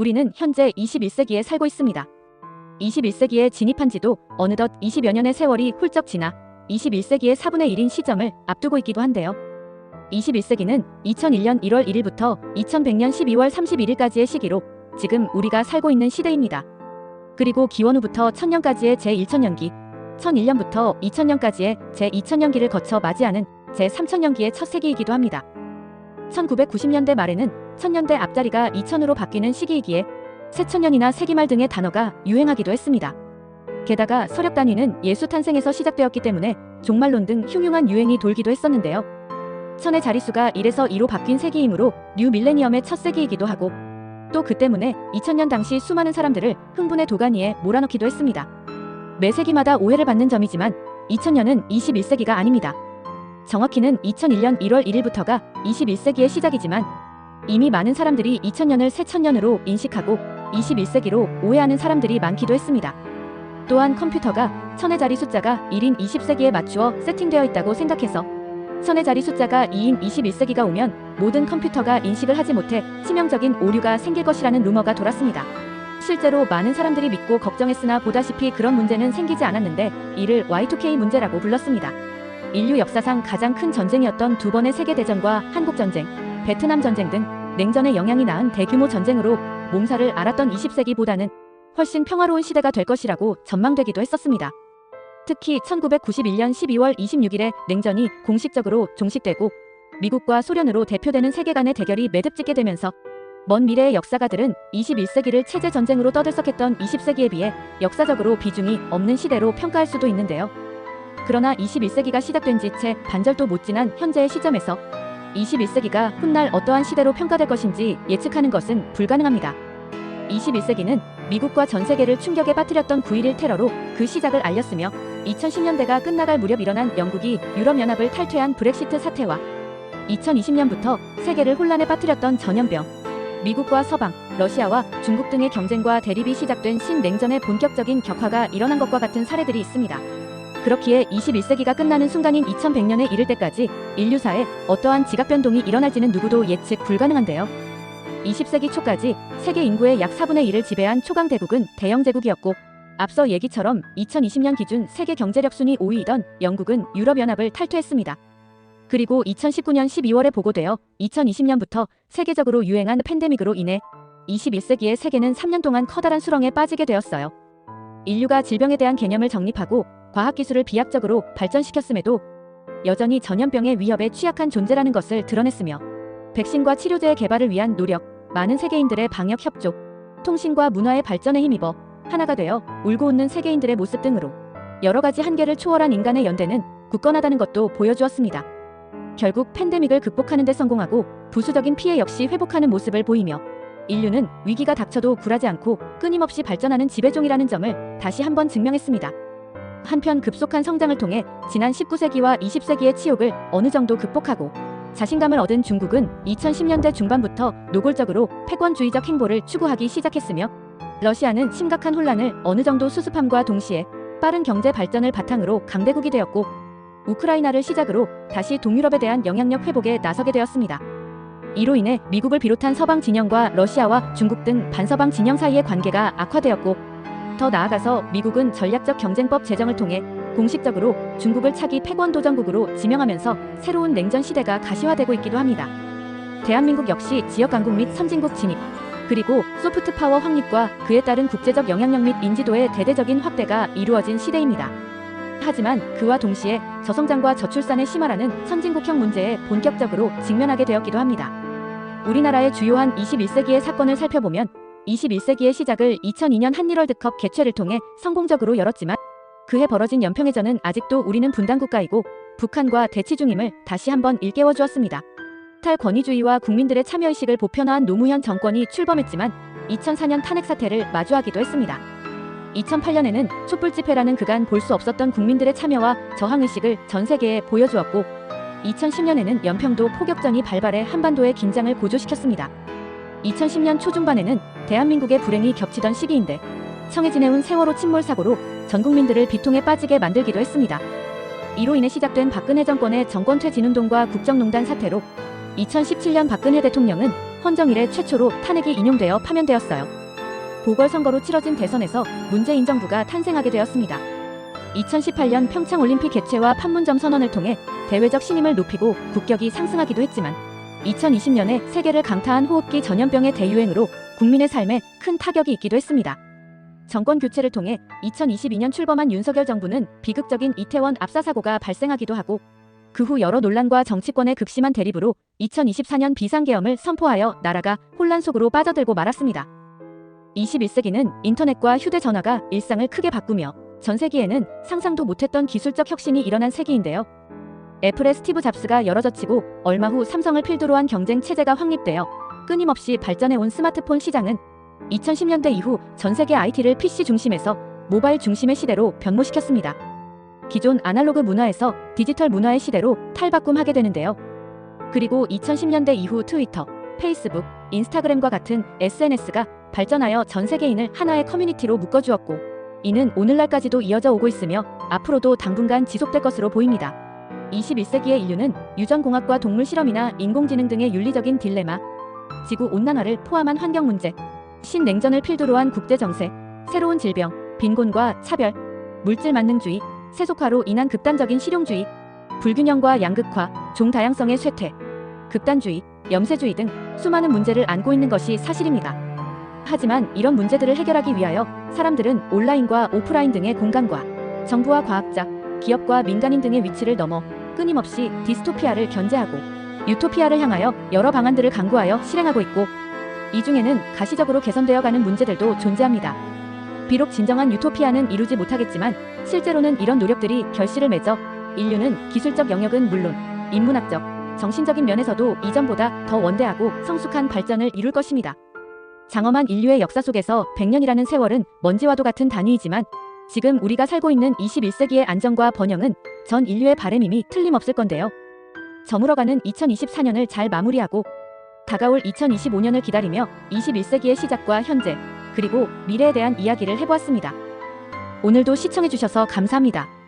우리는 현재 21세기에 살고 있습니다. 21세기에 진입한 지도 어느덧 20여 년의 세월이 훌쩍 지나 21세기의 4분의 1인 시점을 앞두고 있기도 한데요. 21세기는 2001년 1월 1일부터 2100년 12월 31일까지의 시기로 지금 우리가 살고 있는 시대입니다. 그리고 기원 후부터 1000년까지의 제1천년기, 1001년부터 2000년까지의 제2000년기를 거쳐 맞이하는 제3000년기의 첫 세기이기도 합니다. 1990년대 말에는 천년대 앞자리가 2000으로 바뀌는 시기이기에 새천년이나 세기말 등의 단어가 유행하기도 했습니다. 게다가 서력 단위는 예수 탄생에서 시작되었기 때문에 종말론 등 흉흉한 유행이 돌기도 했었는데요. 천의 자릿수가 1에서 2로 바뀐 세기이므로 뉴 밀레니엄의 첫 세기이기도 하고 또 그 때문에 2000년 당시 수많은 사람들을 흥분의 도가니에 몰아넣기도 했습니다. 매 세기마다 오해를 받는 점이지만 2000년은 21세기가 아닙니다. 정확히는 2001년 1월 1일부터가 21세기의 시작이지만 이미 많은 사람들이 2000년을 새천년으로 인식하고 21세기로 오해하는 사람들이 많기도 했습니다. 또한 컴퓨터가 천의 자리 숫자가 1인 20세기에 맞추어 세팅되어 있다고 생각해서 천의 자리 숫자가 2인 21세기가 오면 모든 컴퓨터가 인식을 하지 못해 치명적인 오류가 생길 것이라는 루머가 돌았습니다. 실제로 많은 사람들이 믿고 걱정했으나 보다시피 그런 문제는 생기지 않았는데 이를 Y2K 문제라고 불렀습니다. 인류 역사상 가장 큰 전쟁이었던 두 번의 세계대전과 한국전쟁, 베트남 전쟁 등 냉전의 영향이 낳은 대규모 전쟁으로 몸살을 앓았던 20세기보다는 훨씬 평화로운 시대가 될 것이라고 전망되기도 했었습니다. 특히 1991년 12월 26일에 냉전이 공식적으로 종식되고 미국과 소련으로 대표되는 세계 간의 대결이 매듭짓게 되면서 먼 미래의 역사가들은 21세기를 체제 전쟁으로 떠들썩했던 20세기에 비해 역사적으로 비중이 없는 시대로 평가할 수도 있는데요. 그러나 21세기가 시작된 지 채 반절도 못 지난 현재의 시점에서 21세기가 훗날 어떠한 시대로 평가될 것인지 예측하는 것은 불가능합니다. 21세기는 미국과 전 세계를 충격에 빠뜨렸던 9.11 테러로 그 시작을 알렸으며 2010년대가 끝나갈 무렵 일어난 영국이 유럽연합을 탈퇴한 브렉시트 사태와 2020년부터 세계를 혼란에 빠뜨렸던 전염병, 미국과 서방, 러시아와 중국 등의 경쟁과 대립이 시작된 신냉전의 본격적인 격화가 일어난 것과 같은 사례들이 있습니다. 그렇기에 21세기가 끝나는 순간인 2100년에 이를 때까지 인류사에 어떠한 지각 변동이 일어날지는 누구도 예측 불가능한데요. 20세기 초까지 세계 인구의 약 4분의 1을 지배한 초강 대국은 대영 제국이었고 앞서 얘기처럼 2020년 기준 세계 경제력 순위 5위이던 영국은 유럽연합을 탈퇴했습니다. 그리고 2019년 12월에 보고되어 2020년부터 세계적으로 유행한 팬데믹으로 인해 21세기의 세계는 3년 동안 커다란 수렁에 빠지게 되었어요. 인류가 질병에 대한 개념을 정립하고 과학기술을 비약적으로 발전시켰음에도 여전히 전염병의 위협에 취약한 존재라는 것을 드러냈으며 백신과 치료제의 개발을 위한 노력, 많은 세계인들의 방역 협조, 통신과 문화의 발전에 힘입어 하나가 되어 울고 웃는 세계인들의 모습 등으로 여러 가지 한계를 초월한 인간의 연대는 굳건하다는 것도 보여주었습니다. 결국 팬데믹을 극복하는 데 성공하고 부수적인 피해 역시 회복하는 모습을 보이며 인류는 위기가 닥쳐도 굴하지 않고 끊임없이 발전하는 지배종이라는 점을 다시 한번 증명했습니다. 한편 급속한 성장을 통해 지난 19세기와 20세기의 치욕을 어느 정도 극복하고 자신감을 얻은 중국은 2010년대 중반부터 노골적으로 패권주의적 행보를 추구하기 시작했으며 러시아는 심각한 혼란을 어느 정도 수습함과 동시에 빠른 경제 발전을 바탕으로 강대국이 되었고 우크라이나를 시작으로 다시 동유럽에 대한 영향력 회복에 나서게 되었습니다. 이로 인해 미국을 비롯한 서방 진영과 러시아와 중국 등 반서방 진영 사이의 관계가 악화되었고 더 나아가서 미국은 전략적 경쟁법 제정을 통해 공식적으로 중국을 차기 패권 도전국으로 지명하면서 새로운 냉전 시대가 가시화되고 있기도 합니다. 대한민국 역시 지역 강국 및 선진국 진입, 그리고 소프트 파워 확립과 그에 따른 국제적 영향력 및 인지도의 대대적인 확대가 이루어진 시대입니다. 하지만 그와 동시에 저성장과 저출산의 심화라는 선진국형 문제에 본격적으로 직면하게 되었기도 합니다. 우리나라의 주요한 21세기의 사건을 살펴보면 21세기의 시작을 2002년 한일월드컵 개최를 통해 성공적으로 열었지만 그해 벌어진 연평해전은 아직도 우리는 분단국가이고 북한과 대치 중임을 다시 한번 일깨워 주었습니다. 탈 권위주의와 국민들의 참여의식을 보편화한 노무현 정권이 출범했지만 2004년 탄핵 사태를 마주하기도 했습니다. 2008년에는 촛불 집회라는 그간 볼 수 없었던 국민들의 참여와 저항의식을 전 세계에 보여주었고 2010년에는 연평도 포격전이 발발해 한반도의 긴장을 고조시켰습니다. 2010년 초중반에는 대한민국의 불행이 겹치던 시기인데 청해 지내온 세월호 침몰 사고로 전 국민들을 비통에 빠지게 만들기도 했습니다. 이로 인해 시작된 박근혜 정권의 정권 퇴 진운동과 국정농단 사태로 2017년 박근혜 대통령은 헌정 이래 최초로 탄핵이 인용되어 파면되었어요. 보궐선거로 치러진 대선에서 문재인 정부가 탄생하게 되었습니다. 2018년 평창올림픽 개최와 판문점 선언을 통해 대외적 신임을 높이고 국격이 상승하기도 했지만 2020년에 세계를 강타한 호흡기 전염병의 대유행으로 국민의 삶에 큰 타격이 있기도 했습니다. 정권 교체를 통해 2022년 출범한 윤석열 정부는 비극적인 이태원 압사 사고가 발생하기도 하고 그 후 여러 논란과 정치권의 극심한 대립으로 2024년 비상계엄을 선포하여 나라가 혼란 속으로 빠져들고 말았습니다. 21세기는 인터넷과 휴대전화가 일상을 크게 바꾸며 전 세기에는 상상도 못했던 기술적 혁신이 일어난 세기인데요. 애플의 스티브 잡스가 열어젖히고 얼마 후 삼성을 필두로 한 경쟁 체제가 확립되어 끊임없이 발전해 온 스마트폰 시장은 2010년대 이후 전 세계 IT를 PC 중심에서 모바일 중심의 시대로 변모시켰습니다. 기존 아날로그 문화에서 디지털 문화의 시대로 탈바꿈하게 되는데요. 그리고 2010년대 이후 트위터, 페이스북, 인스타그램과 같은 SNS가 발전하여 전 세계인을 하나의 커뮤니티로 묶어주었고, 이는 오늘날까지도 이어져 오고 있으며 앞으로도 당분간 지속될 것으로 보입니다. 21세기의 인류는 유전공학과 동물 실험이나 인공지능 등의 윤리적인 딜레마, 지구 온난화를 포함한 환경 문제, 신냉전을 필두로 한 국제 정세, 새로운 질병, 빈곤과 차별, 물질 만능주의, 세속화로 인한 극단적인 실용주의, 불균형과 양극화, 종 다양성의 쇠퇴, 극단주의, 염세주의 등 수많은 문제를 안고 있는 것이 사실입니다. 하지만 이런 문제들을 해결하기 위하여 사람들은 온라인과 오프라인 등의 공간과 정부와 과학자, 기업과 민간인 등의 위치를 넘어 끊임없이 디스토피아를 견제하고 유토피아를 향하여 여러 방안들을 강구하여 실행하고 있고 이 중에는 가시적으로 개선되어 가는 문제들도 존재합니다. 비록 진정한 유토피아는 이루지 못하겠지만 실제로는 이런 노력들이 결실을 맺어 인류는 기술적 영역은 물론 인문학적, 정신적인 면에서도 이전보다 더 원대하고 성숙한 발전을 이룰 것입니다. 장엄한 인류의 역사 속에서 100년이라는 세월은 먼지와도 같은 단위이지만 지금 우리가 살고 있는 21세기의 안정과 번영은 전 인류의 바램임이 틀림없을 건데요. 저물어가는 2024년을 잘 마무리하고 다가올 2025년을 기다리며 21세기의 시작과 현재 그리고 미래에 대한 이야기를 해보았습니다. 오늘도 시청해주셔서 감사합니다.